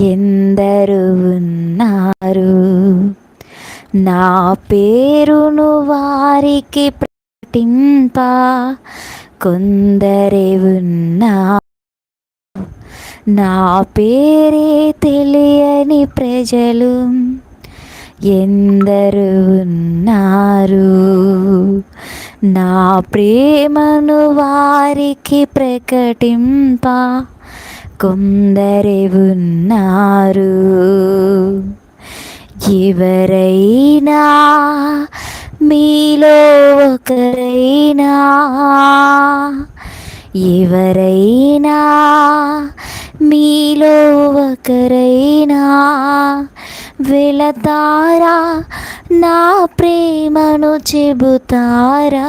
ఎందరు ఉన్నారు? నా పేరును వారికి ప్రకటింప. కొందరే ఉన్నా నా పేరే తెలియని ప్రజలు ఎందరు ఉన్నారు? నా ప్రేమను వారికి ప్రకటింప. కొందరే ఉన్నారు ఎవరైనా మీలో ఒకరైనా ఎవరైనా మీలో ఒకరైనా వెళతారా? నా ప్రేమను చెబుతారా?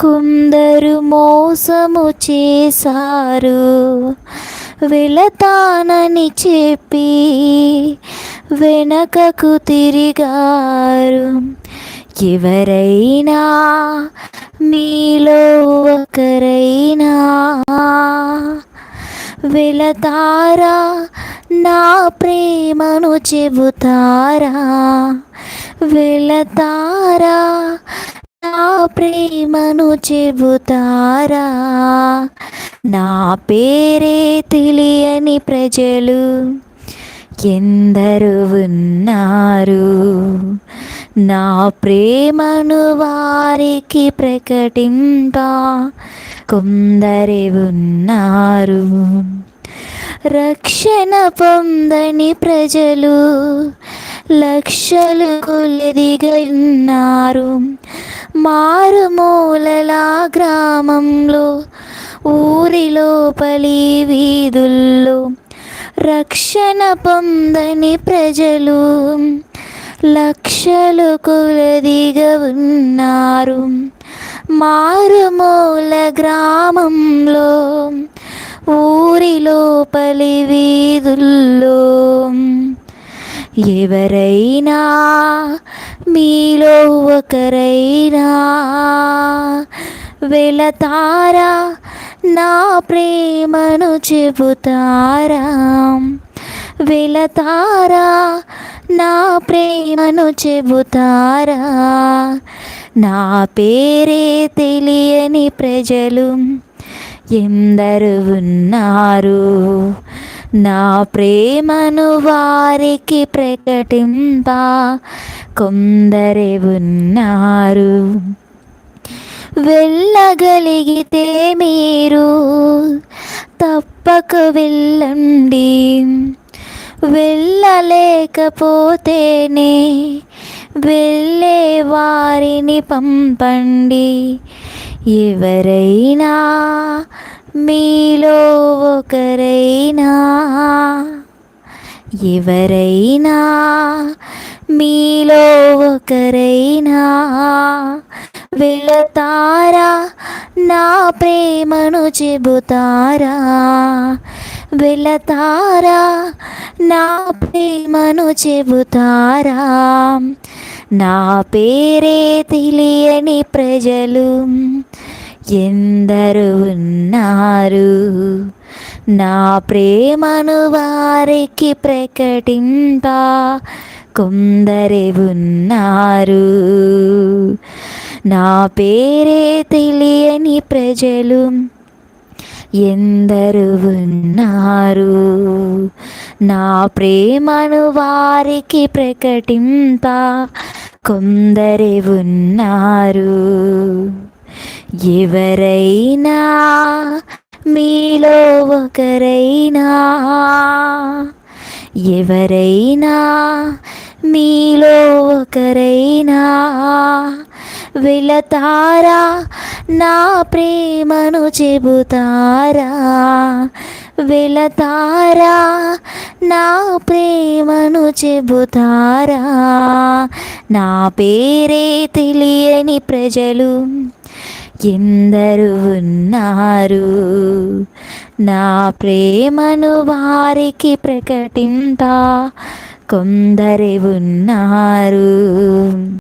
కొందరు మోసము చేశారు వెళతానని చెప్పి వెనకకు తిరిగారు. ఎవరైనా మీలో ఒకరైనా వెళతారా? నా ప్రేమను చెబుతారా? వెళతారా? ప్రేమను చెబుతారా? నా పేరే తెలియని ప్రజలు ఎందరు ఉన్నారు. నా ప్రేమను వారికి ప్రకటింప కొందరే ఉన్నారు. రక్షణ పొందని ప్రజలు లక్షలు కొలిదిగా ఉన్నారు. మారుమూలల గ్రామంలో ఊరి లోపలి వీధుల్లో రక్షణ పొందని ప్రజలు లక్షలు కులదిగా ఉన్నారు. మారుమూల గ్రామంలో ఊరి లోపలి వీధుల్లో ఎవరైనా మీలో ఒకరైనా వెళతారా? నా ప్రేమను చెబుతారా? వెళతారా? నా ప్రేమను చెబుతారా? నా పేరే తెలియని ప్రజలు ఎందరు ఉన్నారు? నా ప్రేమను వారికి ప్రకటింప కొందరే ఉన్నారు. వెళ్ళగలిగితే మీరు తప్పక వెళ్ళండి. వెళ్ళలేకపోతేనే వెళ్ళే వారిని పంపండి. ఎవరైనా మీలో ఒకరైనా ఎవరైనా మీలో ఒకరైనా వెళతారా? నా ప్రేమను చెబుతారా? వెళతారా? నా ప్రేమను చెబుతారా? నా పేరే తెలియని ప్రజలు ఎందరు ఉన్నారు. నా ప్రేమను వారికి ప్రకటింప కొందరే ఉన్నారు. నా పేరే తెలియని ప్రజలు ఎందరు ఉన్నారు. నా ప్రేమను వారికి ప్రకటింప కొందరే ఉన్నారు. ఎవరైనా మీలో ఒకరైనా ఎవరైనా మీలో ఒకరైనా వెళతారా? నా ప్రేమను చెబుతారా? వెళతారా? నా ప్రేమను చెబుతారా? నా పేరే తెలియని ప్రజలు ఎందరు ఉన్నారు? నా ప్రేమను వారికి ప్రకటింత కొందరే ఉన్నారు.